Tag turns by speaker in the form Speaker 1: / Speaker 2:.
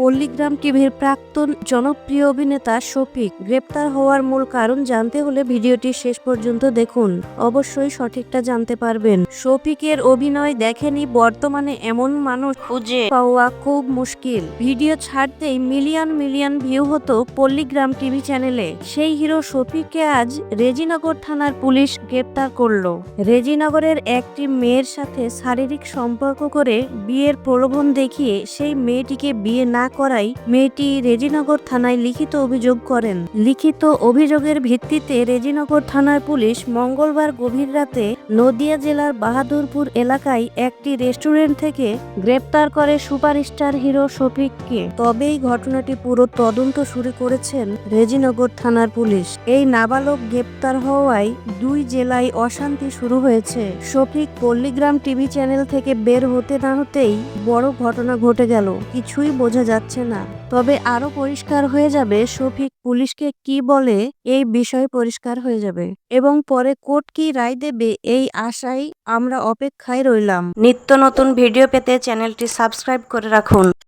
Speaker 1: পল্লীগ্রাম টিভির প্রাক্তন জনপ্রিয় অভিনেতা শফিক গ্রেপ্তার হওয়ার মূল কারণ জানতে হলে ভিডিওটি শেষ পর্যন্ত দেখুন। অবশ্যই সঠিকটা জানতে পারবেন। শফিকের অভিনয় দেখেনি বর্তমানে এমন মানুষ খুঁজে পাওয়া খুব মুশকিল। ভিডিও ছাড়তেই মিলিয়ন মিলিয়ন ভিউ হতো পল্লীগ্রাম টিভি চ্যানেলে। সেই হিরো শফিককে আজ রেজিনগর থানার পুলিশ গ্রেপ্তার করল। রেজিনগরের একটি মেয়ের সাথে শারীরিক সম্পর্ক করে বিয়ের প্রলোভন দেখিয়ে সেই মেয়েটিকে বিয়ে না করাই মেয়েটি রেজিনগর থানায় লিখিত অভিযোগ করেন। লিখিত অভিযোগের ভিত্তিতে রেজিনগর থানার পুলিশ মঙ্গলবার গভীর রাতে নদিয়া জেলার বাহাদুরপুর এলাকায় একটি রেস্টুরেন্ট থেকে গ্রেপ্তার করে সুপারস্টার হিরো শফিককে। তবেই ঘটনাটি পুরো তদন্ত শুরু করেছেন রেজিনগর থানার পুলিশ। এই নাবালক গ্রেপ্তার হওয়ায় দুই জেলায় অশান্তি শুরু হয়েছে। শফিক পল্লীগ্রাম টিভি চ্যানেল থেকে বের হতে না হতেই বড় ঘটনা ঘটে গেল। কিছুই বোঝা যাচ্ছে না। তবে আরও পরিষ্কার হয়ে যাবে, শফিক পুলিশকে কি বলে এই বিষয় পরিষ্কার হয়ে যাবে। এবং পরে কোর্ট কি রায় দেবে এই আশায় আমরা অপেক্ষায় রইলাম। নিত্য নতুন ভিডিও পেতে চ্যানেলটি সাবস্ক্রাইব করে রাখুন।